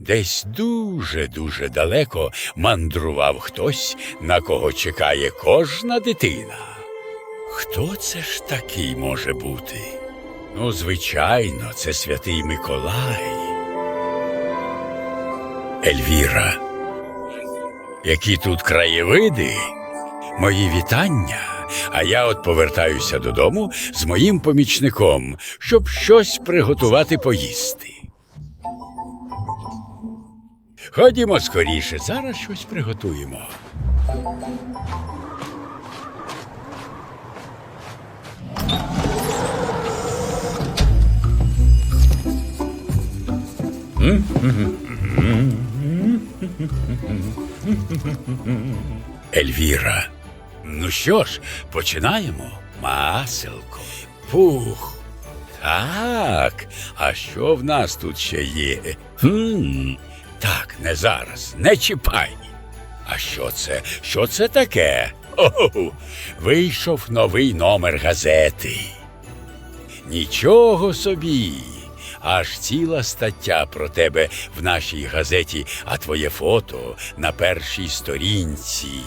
Десь дуже-дуже далеко мандрував хтось, на кого чекає кожна дитина. Хто це ж такий може бути? Ну, звичайно, це святий Миколай. Ельвіра. Які тут краєвиди? Мої вітання. А я от повертаюся додому з моїм помічником, щоб щось приготувати поїсти. Ходімо скоріше, зараз щось приготуємо. Ельвіра. Ну що ж, починаємо. Маселко. Пух. Так. А що в нас тут ще є? Хм. Так, не зараз, не чіпай. А що це? Що це таке? О, вийшов новий номер газети. Нічого собі. Аж ціла стаття про тебе в нашій газеті, а твоє фото на першій сторінці.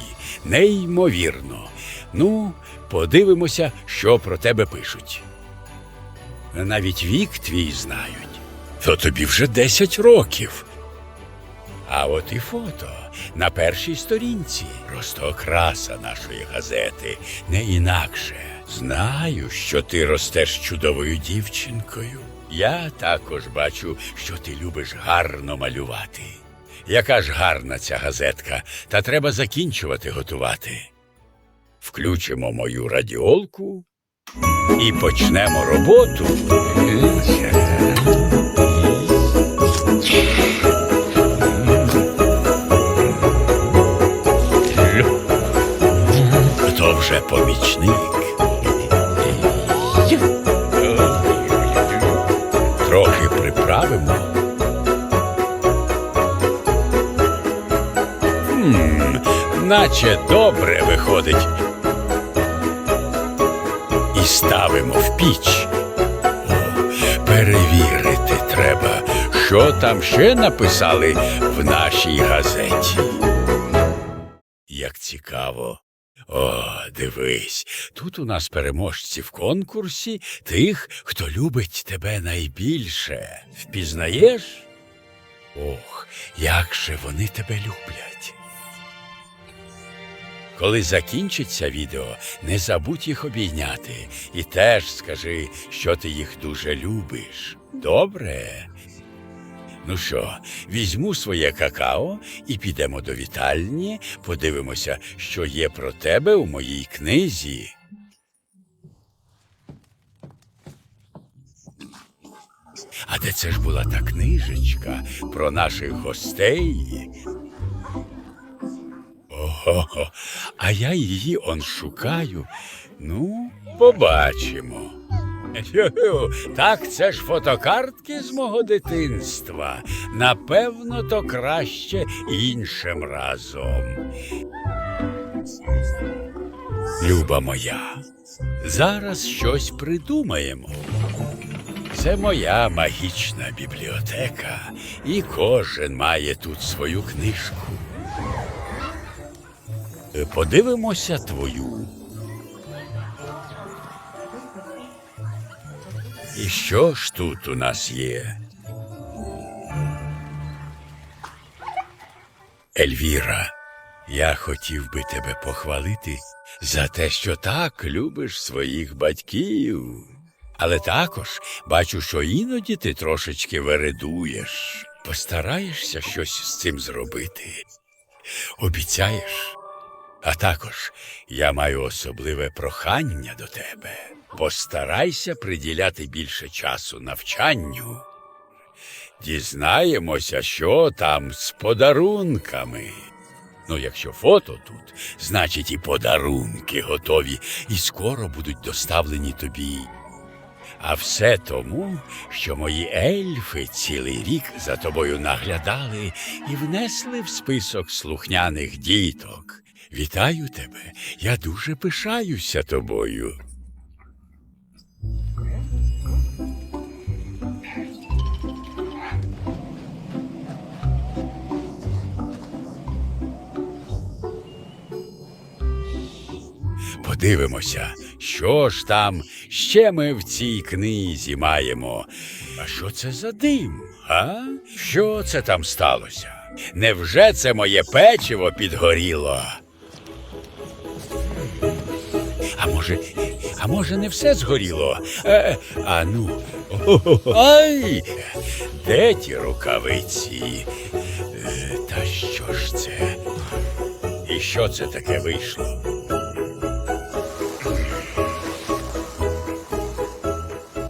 Неймовірно. Ну, подивимося, що про тебе пишуть. Навіть вік твій знають. То тобі вже 10 років. А от і фото на першій сторінці. Просто окраса нашої газети, не інакше. Знаю, що ти ростеш чудовою дівчинкою. Я також бачу, що ти любиш гарно малювати. Яка ж гарна ця газетка, та треба закінчувати готувати. Включимо мою радіолку і почнемо роботу. Вже помічник? Трохи приправимо. Хм, наче добре виходить. І ставимо в піч. Перевірити треба, що там ще написали в нашій газеті. Як цікаво. О, дивись, тут у нас переможці в конкурсі тих, хто любить тебе найбільше. Впізнаєш? Ох, як же вони тебе люблять. Коли закінчиться відео, не забудь їх обійняти і теж скажи, що ти їх дуже любиш. Добре? Ну що, візьму своє какао і підемо до вітальні, подивимося, що є про тебе у моїй книзі. А де це ж була та книжечка про наших гостей? Ого, а я її он шукаю. Ну, побачимо. Так, це ж фотокартки з мого дитинства. Напевно, то краще іншим разом. Люба моя, зараз щось придумаємо. Це моя магічна бібліотека, і кожен має тут свою книжку. Подивимося твою. І що ж тут у нас є? Ельвіра, я хотів би тебе похвалити за те, що так любиш своїх батьків. Але також бачу, що іноді ти трошечки вередуєш. Постараєшся щось з цим зробити. Обіцяєш? А також я маю особливе прохання до тебе. Постарайся приділяти більше часу навчанню. Дізнаємося, що там з подарунками. Ну, якщо фото тут, значить і подарунки готові і скоро будуть доставлені тобі. А все тому, що мої ельфи цілий рік за тобою наглядали і внесли в список слухняних діток. Вітаю тебе, я дуже пишаюся тобою. Подивимося, що ж там ще ми в цій книзі маємо. А що це за дим? А? Що це там сталося? Невже це моє печиво підгоріло? А може, а може, не все згоріло? Е, а ну. Ай! Де ті рукавиці? Е, та що ж це? І що це таке вийшло?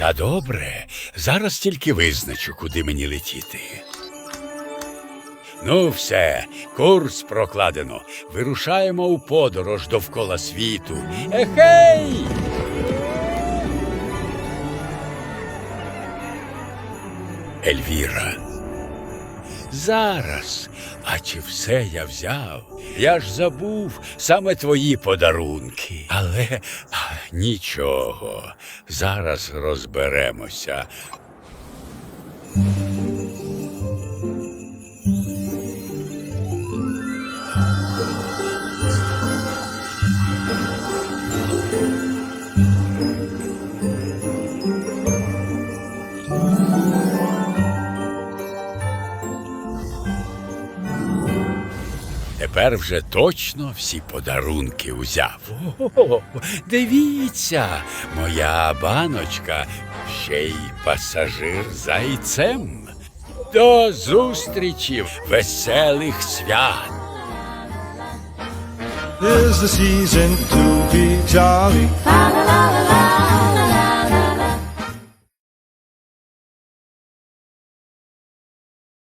Та добре, зараз тільки визначу, куди мені летіти. Ну, все, курс прокладено. Вирушаємо у подорож довкола світу. Ехей! Ельвіра. Зараз. А чи все я взяв? Я ж забув саме твої подарунки. Але а, нічого. Зараз розберемося. Тепер вже точно всі подарунки узяв. О, дивіться, моя баночка ще й пасажир зайцем. До зустрічі, веселих свят! Is the season to be jolly? Fa la la la la.